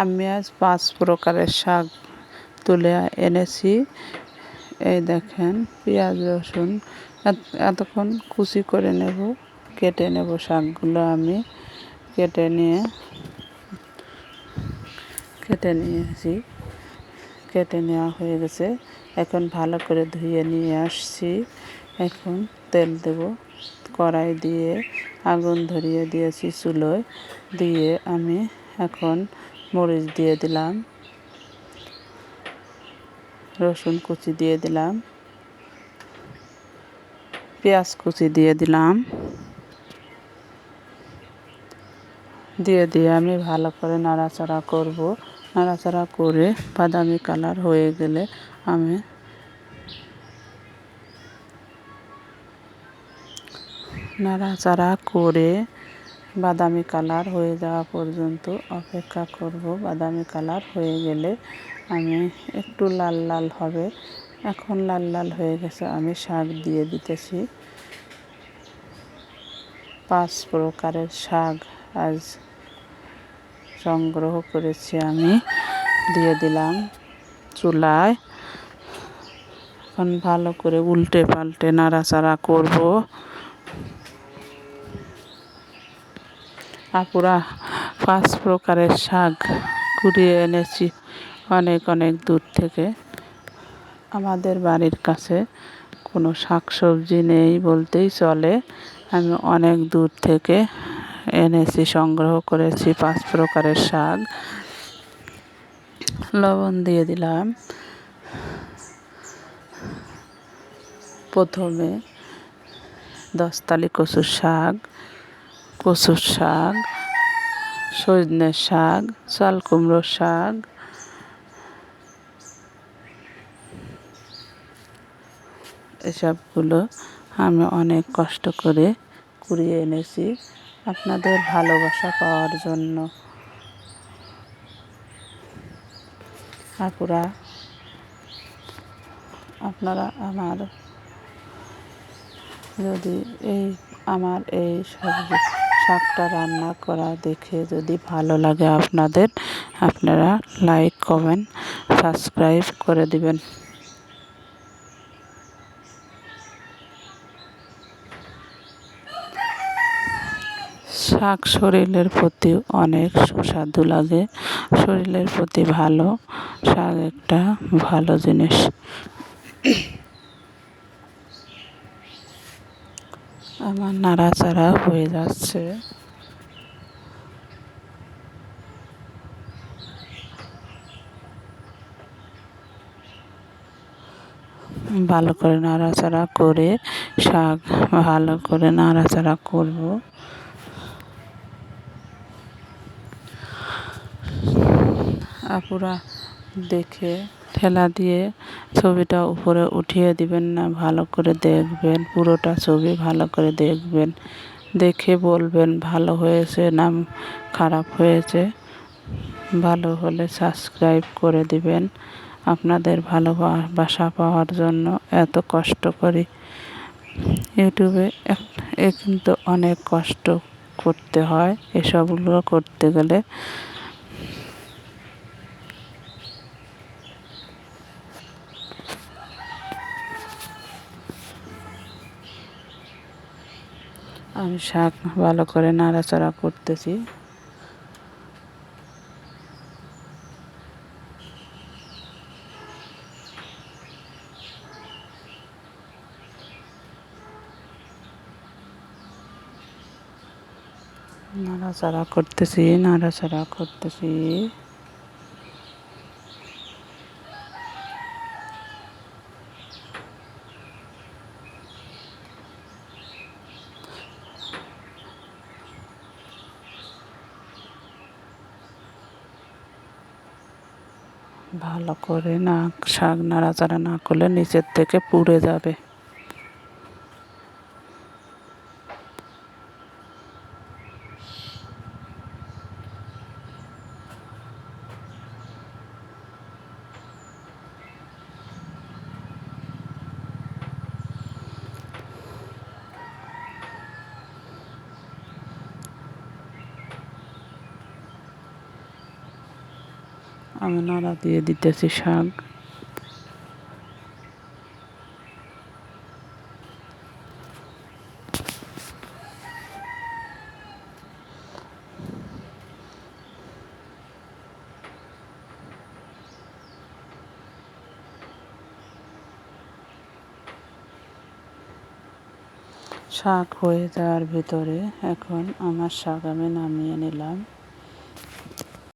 আমি আজ পাঁচ প্রকারের শাক তুলে এনেছি। এই দেখেন, পেঁয়াজ, রসুন এতক্ষণ কুচি করে নেব, কেটে নেব শাকগুলো আমি। কেটে নিয়ে, কেটে নিয়েছি। কেটে নেওয়া হয়ে গেছে। এখন ভালো করে ধুয়ে নিয়ে আসছি। এখন তেল দেব কড়াই দিয়ে। আগুন ধরিয়ে দিয়েছি চুলোয়। দিয়ে আমি এখন মরিচ দিয়ে দিলাম। রসুন কুচি দিয়ে দিলাম। পেঁয়াজ কুচি দিয়ে দিলাম। দিয়ে দিয়ে আমি ভালো করে নাড়াচাড়া করব। নাড়াচাড়া করে বাদামি কালার হয়ে গেলে আমি নাড়াচাড়া করে বাদামি কালার হয়ে যাওয়া পর্যন্ত অপেক্ষা করব। বাদামি কালার হয়ে গেলে আমি একটু লাল লাল হবে। এখন লাল লাল হয়ে গেছে, আমি শাক দিয়ে দিতেছি। পাঁচ প্রকারের শাক আজ সংগ্রহ করেছি আমি, দিয়ে দিলাম চুলায়। এখন ভালো করে উল্টে পাল্টে নাড়াচাড়া করব। আপুরা পাঁচ প্রকারের শাক কুড়িয়ে এনেছি অনেক অনেক দূর থেকে। আমাদের বাড়ির কাছে কোনো শাক সবজি নেই বলতেই চলে। আমি অনেক দূর থেকে এনেছি, সংগ্রহ করেছি পাঁচ প্রকারের শাক। লবণ দিয়ে দিলাম। প্রথমে দশতালি কচুর শাক কচুর শাক, সজনের শাক, চাল কুমড়োর শাক। এসবগুলো আমি অনেক কষ্ট করে কুড়িয়ে এনেছি আপনাদের ভালোবাসা পাওয়ার জন্য। আপুরা, আপনারা আমার যদি এই, আমার এই সবজি শাকটা রান্না করা দেখে যদি ভালো লাগে আপনাদের, আপনারা লাইক কমেন্ট সাবস্ক্রাইব করে দিবেন। শাক শরীরের প্রতি অনেক সুস্বাদু লাগে। শরীরের প্রতি ভালো, শাক একটা ভালো জিনিস। আমার নাড়াচাড়া হয়ে যাচ্ছে। ভালো করে নাড়াচাড়া করে শাক ভালো করে নাড়াচাড়া করব। আপুরা দেখে ঠেলা দিয়ে ছবিটা উপরে উঠিয়ে দিবেন না, ভালো করে দেখবেন, পুরোটা ছবি ভালো করে দেখবেন। দেখে বলবেন, ভালো হয়েছে না খারাপ হয়েছে? ভালো হলে সাবস্ক্রাইব করে দিবেন আপনাদের ভালোবাসা পাওয়ার জন্য। এত কষ্ট করি ইউটিউবে কিন্তু অনেক কষ্ট করতে হয়। এসবগুলো করতে গেলে আমি শাক ভালো করে নাড়াচাড়া করতেছি। নাড়াচাড়া করতেছি নাড়াচাড়া করতেছি। ভালো করে না শাক নাড়াচাড়া না করলে নিচের থেকে পুড়ে যাবে। আমি নাড়া দিয়ে দিতেছি শাক। শাক হয়ে যাওয়ার ভিতরে এখন আমার শাক আমি নামিয়ে নিলাম।